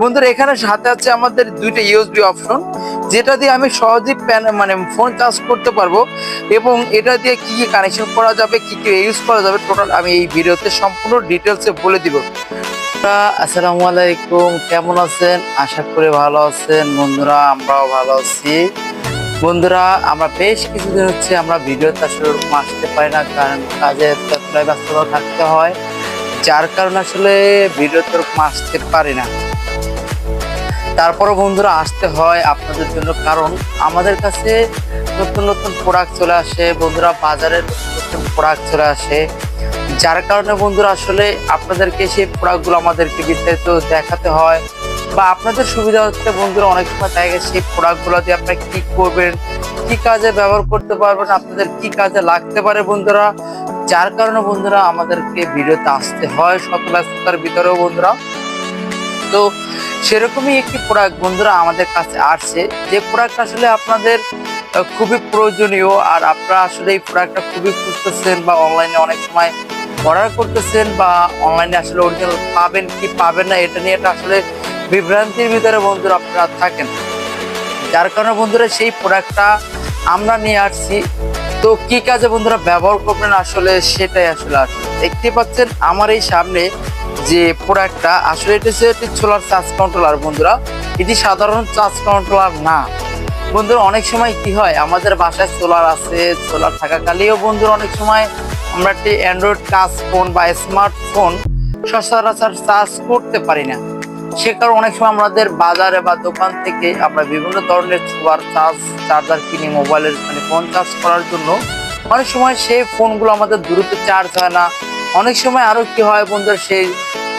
বন্ধুরা, এখানে সাথে আছে আমাদের দুইটা ইউএসবি অপশন যেটা দিয়ে আমি সহজেই প্যান মানে ফোন চার্জ করতে পারব এবং এটা দিয়ে কি কি কানেকশন করা যাবে, কি কি ইউজ করা যাবে টোটাল আমি এই ভিডিওতে সম্পূর্ণ ডিটেলসে বলে দিব। আসসালামু আলাইকুম, কেমন আছেন? আশা করি ভালো আছেন। বন্ধুরা, আমরাও ভালো আছি। বন্ধুরা, আমরা বেশ কিছুদিন হচ্ছে আমরা ভিডিওতে আসলে আসতে পারি না, কারণ কাজে ব্যস্ততা থাকতে হয়, যার কারণে আসলে ভিডিওতে আসতে পারি না। তারপরও বন্ধুরা আসতে হয় আপনাদের জন্য, কারণ আমাদের কাছে নতুন নতুন প্রোডাক্ট চলে আসে, বন্ধুরা বাজারে নতুন নতুন প্রোডাক্ট চলে আসে। যার কারণে বন্ধুরা আসলে আপনাদেরকে সেই প্রোডাক্টগুলো আমাদেরকে বিস্তারিত দেখাতে হয় বা আপনাদের সুবিধা হচ্ছে বন্ধুরা অনেক সময় দেখা গেছে সেই প্রোডাক্টগুলো দিয়ে আপনারা কী করবেন, কি কাজে ব্যবহার করতে পারবেন, আপনাদের কি কাজে লাগতে পারে বন্ধুরা। যার কারণে বন্ধুরা আমাদেরকে ভিডিওতে আসতে হয়, শত ব্যস্ততার ভিতরেও বন্ধুরা। তো সেরকমই একটি প্রোডাক্ট বন্ধুরা আমাদের কাছে আসছে। যে প্রোডাক্ট আসলে আপনাদের খুবই প্রয়োজনীয় আর আপনারা আসলে এই প্রোডাক্টটা খুবই খুঁজতেছেন বা অনলাইনে অনেক সময় অর্ডার করতেছেন বা অনলাইনে আসলে অরিজিনাল পাবেন কি পাবেন না, এটা নিয়ে এটা আসলে বিভ্রান্তির ভিতরে বন্ধুরা আপনারা থাকেন। যার কারণে বন্ধুরা সেই প্রোডাক্টটা আমরা নিয়ে আসছি। তো কি কাজে বন্ধুরা ব্যবহার করবেন আসলে সেটাই আসলে আসলে দেখতে পাচ্ছেন আমার এই সামনে যে প্রোডাক্টটা আসলে এটা হচ্ছে একটি সোলার চার্জ কন্ট্রোলার বন্ধুরা। এটি সাধারণ চার্জ কন্ট্রোলার না। বন্ধুরা, অনেক সময় কি হয়, আমাদের বাসায় সোলার আছে সোলার থাকাকালেও বন্ধুরা অনেক সময় আমরা একটি অ্যান্ড্রয়েড টাচ ফোন বা স্মার্টফোন সচরাচর চার্জ করতে পারি না। সে কারণে অনেক সময় আমাদের বাজারে বা দোকান থেকে আমরা বিভিন্ন ধরনের সোলার চার্জ চার্জার কিনি মোবাইলের মানে ফোন চার্জ করার জন্য। অনেক সময় সেই ফোনগুলো আমাদের দ্রুত চার্জ হয় না। অনেক সময় আরও কি হয় বন্ধুরা, সেই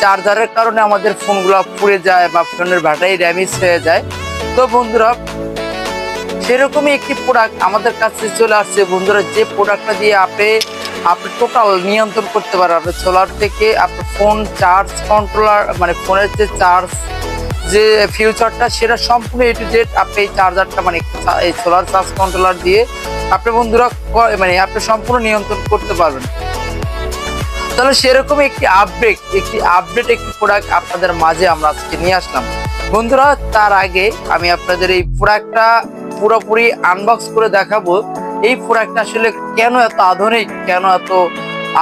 চার্জারের কারণে আমাদের ফোনগুলো পুড়ে যায় বা ফোনের ব্যাটারি ড্যামেজ হয়ে যায়। তো বন্ধুরা, সেরকমই একটি প্রোডাক্ট আমাদের কাছে চলে আসছে। বন্ধুরা, যে প্রোডাক্টটা দিয়ে আপনি আপনি টোটাল নিয়ন্ত্রণ করতে পারেন। আপনি সোলার থেকে আপনার ফোন চার্জ কন্ট্রোলার মানে ফোনের যে চার্জ যে ফিউচারটা সেটা সম্পূর্ণ এ টু জেড আপনি এই চার্জারটা মানে এই সোলার চার্জ কন্ট্রোলার দিয়ে আপনি বন্ধুরা মানে আপনি সম্পূর্ণ নিয়ন্ত্রণ করতে পারবেন। তাহলে সেরকম একটি আপডেট একটি আপডেট একটি প্রোডাক্ট আপনাদের মাঝে আমরা আজকে নিয়ে আসলাম। বন্ধুরা, তার আগে আমি আপনাদের এই প্রোডাক্টটা পুরোপুরি আনবক্স করে দেখাবো। এই প্রোডাক্টটা আসলে কেন এত আধুনিক, কেন এত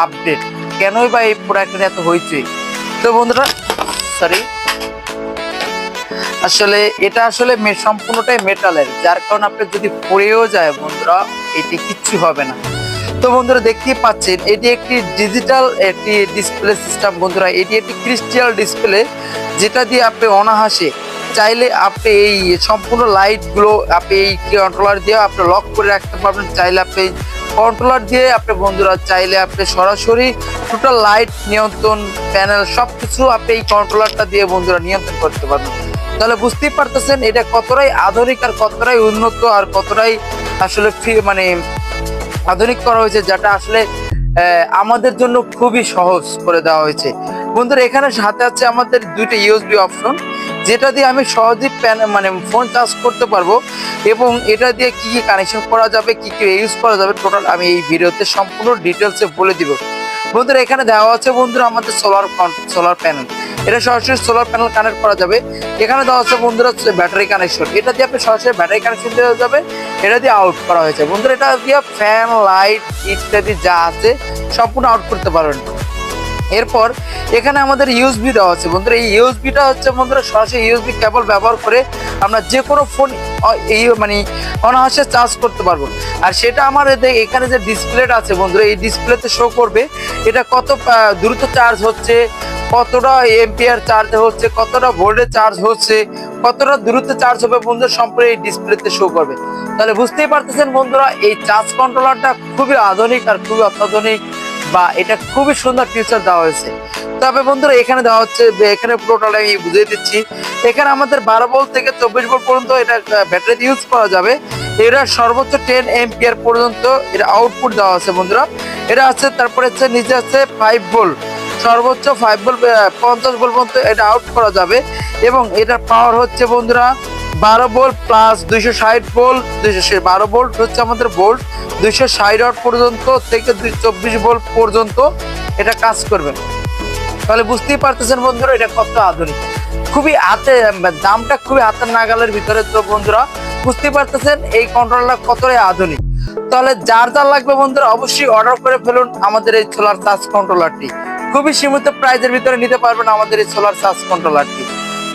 আপডেট কেনই বা এই প্রোডাক্টটা এত হয়েছে তো বন্ধুরা সরি আসলে এটা আসলে সম্পূর্ণটাই মেটালের যার কারণে আপনি যদি পড়েও যায় বন্ধুরা, এটি কিচ্ছু হবে না। তো বন্ধুরা দেখতেই পাচ্ছেন, এটি একটি ডিজিটাল একটি ডিসপ্লে সিস্টেম বন্ধুরা। এটি একটি ক্রিস্টাল ডিসপ্লে যেটা দিয়ে আপনি অনাহাসে চাইলে আপনি এই সম্পূর্ণ লাইটগুলো আপনি এই কন্ট্রোলার দিয়ে আপনি লক করে রাখতে পারবেন। চাইলে আপনি কন্ট্রোলার দিয়ে আপনি বন্ধুরা চাইলে আপনি সরাসরি টোটাল লাইট নিয়ন্ত্রণ প্যানেল সব কিছু আপনি এই কন্ট্রোলারটা দিয়ে বন্ধুরা নিয়ন্ত্রণ করতে পারবেন। তাহলে বুঝতেই পারতেছেন এটা কতটাই আধুনিক আর কতটাই উন্নত আর কতটাই আসলে মানে আধুনিক করা হয়েছে, যেটা আসলে আমাদের জন্য খুবই সহজ করে দেওয়া হয়েছে। বন্ধুরা, এখানে সাথে আছে আমাদের দুইটা ইউএসবি অপশন যেটা দিয়ে আমি সহজেই প্যান মানে ফোন চার্জ করতে পারব এবং এটা দিয়ে কি কি কানেকশন করা যাবে, কি কি ইউজ করা যাবে টোটাল আমি এই ভিডিওতে সম্পূর্ণ ডিটেলসে বলে দিব। বন্ধুরা, এখানে দেওয়া আছে বন্ধুরা আমাদের সোলার সোলার প্যানেল এটা সরাসরি সোলার প্যানেল কানেক্ট করা যাবে। এখানে দেওয়া হচ্ছে বন্ধুরা হচ্ছে ব্যাটারি কানেকশন এটা দিয়ে আপনি সরাসরি ব্যাটারি কানেকশন দেওয়া যাবে এটা দিয়ে আউট করা হয়েছে। বন্ধুরা, এটা দিয়ে ফ্যান লাইট ইত্যাদি যা আছে, সম্পূর্ণ আউট করতে পারবেন। এরপর এখানে আমাদের ইউএসবি দেওয়া আছে। বন্ধুরা, এই ইউএসবিটা হচ্ছে বন্ধুরা, সরাসরি ইউএসবি কেবল ব্যবহার করে আমরা যে কোনো ফোন এই মানে অনায়াসে চার্জ করতে পারব। আর সেটা আমার এখানে যে ডিসপ্লেটা আছে বন্ধুরা, এই ডিসপ্লেতে শো করবে। এটা কত দ্রুত চার্জ হচ্ছে কতটা এম্পিয়ার চার্জ হচ্ছে, কতটা ভোল্টে চার্জ হচ্ছে, কতটা দ্রুত চার্জ হবে বন্ধুরা সম্পূর্ণ এই ডিসপ্লেতে শো করবে। তাহলে বুঝতেই পারতেছেন বন্ধুরা, এই চার্জ কন্ট্রোলারটা খুবই আধুনিক আর খুবই অত্যাধুনিক বা এটা খুবই সুন্দর ফিচার দেওয়া হয়েছে। তবে বন্ধুরা, এখানে দেওয়া হচ্ছে, এখানে পুরোটা আমি বুঝিয়ে দিচ্ছি। এখানে আমাদের বারো ভোল্ট থেকে চব্বিশ ভোল্ট পর্যন্ত এটা ব্যাটারি ইউজ করা যাবে। এটা সর্বোচ্চ টেন এম্পিয়ার পর্যন্ত এটা আউটপুট দেওয়া আছে বন্ধুরা। এটা আছে, তারপরে হচ্ছে, নিচে আছে ফাইভ ভোল্ট সর্বোচ্চ ফাইভ ভোল্ট পঞ্চাশ ভোল্ট পর্যন্ত এটা আউট করা যাবে। এবং এটার পাওয়ার হচ্ছে বন্ধুরা বারো ভোল্ট প্লাস দুইশো ষাট ভোল্ট দুইশো বারো ভোল্ট হচ্ছে আমাদের ভোল্ট দুইশো ষাট আউট পর্যন্ত থেকে দুই চব্বিশ ভোল্ট পর্যন্ত এটা কাজ করবে। তাহলে বুঝতেই পারতেছেন বন্ধুরা এটা কত আধুনিক। খুবই হাতে, দামটা খুবই হাতের নাগালের ভিতরে তো বন্ধুরা বুঝতে পারতেছেন এই কন্ট্রোলটা কতটাই আধুনিক। তাহলে যার যার লাগবে বন্ধুরা অবশ্যই অর্ডার করে ফেলুন আমাদের এই সোলার চার্জ কন্ট্রোলারটি খুবই সীমিত প্রাইজের ভিতরে নিতে পারবেন আমাদের এই সোলার চার্জ কন্ট্রোলারটি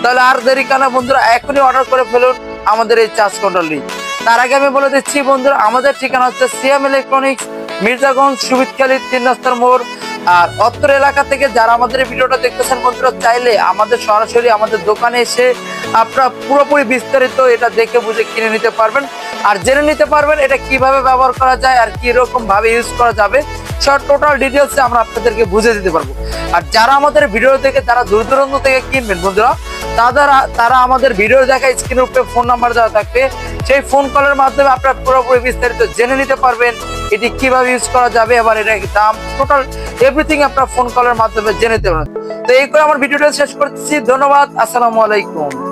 তাহলে আর দেরি কেন বন্ধুরা, এখনই অর্ডার করে ফেলুন আমাদের এই চার্জ কন্ট্রোলটি তার আগে আমি বলে দিচ্ছি বন্ধুরা, আমাদের ঠিকানা হচ্ছে সিএম ইলেকট্রনিক্স মির্জাগঞ্জ সুবিদখালী তিন রাস্তার মোড়। আর অত্র এলাকা থেকে যারা আমাদের এই ভিডিওটা দেখতেছেন বন্ধুরা, চাইলে আমাদের সরাসরি আমাদের দোকানে এসে আপনারা পুরোপুরি বিস্তারিত এটা দেখে বুঝে কিনে নিতে পারবেন। আর জেনে নিতে পারবেন এটা কীভাবে ব্যবহার করা যায় আর কি ভাবে ইউজ করা যাবে। সব টোটাল ডিটেলসে আমরা আপনাদেরকে বুঝে দিতে পারব। আর যারা আমাদের ভিডিও থেকে যারা দূর দূরান্ত থেকে কিনবেন বন্ধুরা তারা তারা আমাদের ভিডিও দেখা স্ক্রিনের উপরে ফোন নাম্বার দেওয়া থাকবে। সেই ফোন কলের মাধ্যমে আপনারা পুরোপুরি বিস্তারিত জেনে নিতে পারবেন এটি কীভাবে ইউজ করা যাবে, এবার এটা দাম টোটাল এভরিথিং আপনার ফোন কলের মাধ্যমে জেনে নিতে পারবেন। তো এই করে আমার ভিডিওটা শেষ করতেছি। ধন্যবাদ। আসসালামু আলাইকুম।